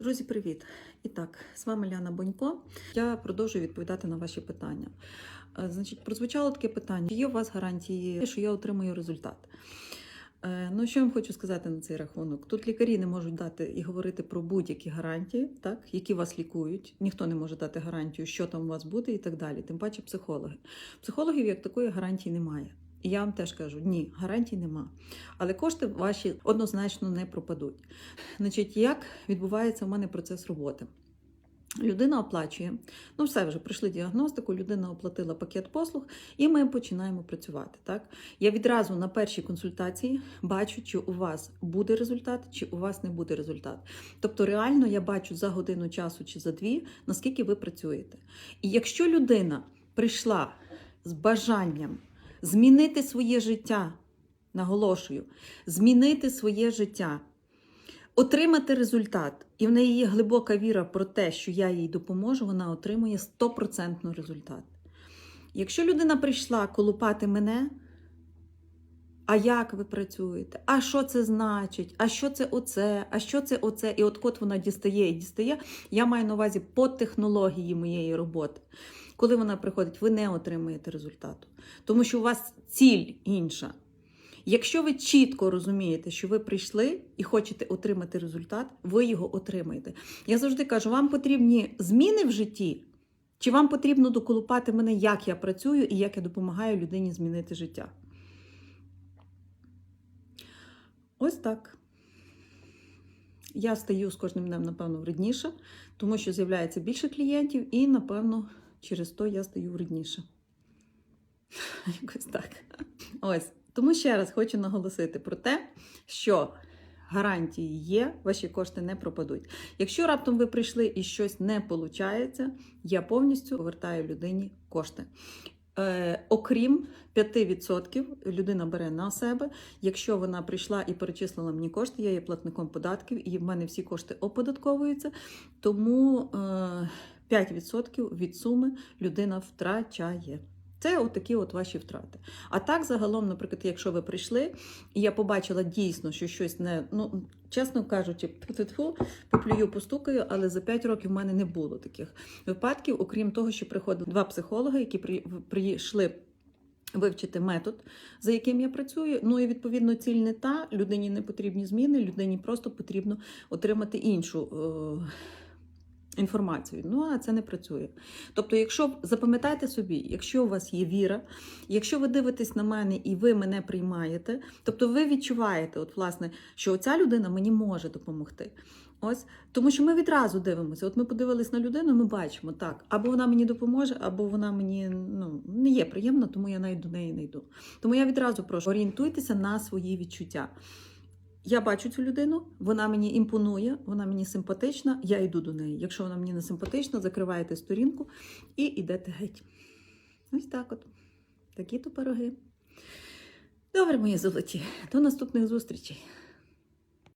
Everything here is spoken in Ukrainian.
Друзі, привіт! І так, з вами Ляна Бонько. Я продовжую відповідати на ваші питання. Е, Значить, прозвучало таке питання: чи є у вас гарантії, що я отримую результат? Е, Ну, що я вам хочу сказати на цей рахунок? Тут лікарі не можуть дати і говорити про будь-які гарантії, так, які вас лікують. Ніхто не може дати гарантію, що там у вас буде і так далі. Тим паче психологи. Психологів як такої гарантії немає. Я вам теж кажу, ні, гарантій нема. Але кошти ваші однозначно не пропадуть. Значить, як відбувається в мене процес роботи? Людина оплачує, ну все вже пройшли діагностику, людина оплатила пакет послуг, і ми починаємо працювати. Так я відразу на першій консультації бачу, чи у вас буде результат, чи у вас не буде результат. Тобто, реально я бачу за годину часу чи за дві, наскільки ви працюєте. І якщо людина прийшла з бажанням змінити своє життя, наголошую, змінити своє життя отримати результат, і в неї є глибока віра про те, що я їй допоможу, вона отримує 100% результат. Якщо людина прийшла колупати мене, а як ви працюєте? А що це значить? А що це оце? А що це оце? І от кот вона дістає і дістає. Я маю на увазі по технології моєї роботи. Коли вона приходить, ви не отримуєте результату, тому що у вас ціль інша. Якщо ви чітко розумієте, що ви прийшли і хочете отримати результат, ви його отримаєте. Я завжди кажу, вам потрібні зміни в житті, чи вам потрібно доколупати мене, як я працюю і як я допомагаю людині змінити життя. Ось так. Я стаю з кожним днем, напевно, вредніша, тому що з'являється більше клієнтів, і, напевно, через то я стаю вредніша. Якось так. Ось. Тому ще раз хочу наголосити про те, що гарантії є, ваші кошти не пропадуть. Якщо раптом ви прийшли і щось не виходить, я повністю повертаю людині кошти. Е, окрім 5% людина бере на себе. Якщо вона прийшла і перечислила мені кошти, я є платником податків, і в мене всі кошти оподатковуються. Тому е, 5% від суми людина втрачає. Це отакі от ваші втрати. А так, загалом, наприклад, якщо ви прийшли, і я побачила дійсно, що щось не, ну, чесно кажучи, тьфу-тьфу, поплюю, постукаю, але за 5 років в мене не було таких випадків, окрім того, що приходили два психологи, які при- прийшли. Вивчити метод, за яким я працюю. Ну і відповідно ціль не та, людині не потрібні зміни, людині просто потрібно отримати іншу е- інформацію. Ну, а це не працює. Тобто, якщо запам'ятайте собі, якщо у вас є віра, якщо ви дивитесь на мене і ви мене приймаєте, тобто ви відчуваєте, от, власне, що ця людина мені може допомогти. Ось, тому що ми відразу дивимося. От ми подивились на людину, ми бачимо так, або вона мені допоможе, або вона мені ну, не є приємна, тому я навіть до неї не йду. Тому я відразу прошу орієнтуйтеся на свої відчуття. Я бачу цю людину, вона мені імпонує, вона мені симпатична, я йду до неї. Якщо вона мені не симпатична, закриваєте сторінку і йдете геть. Ось так от. Такі то пироги. Добре, мої золоті. До наступних зустрічей.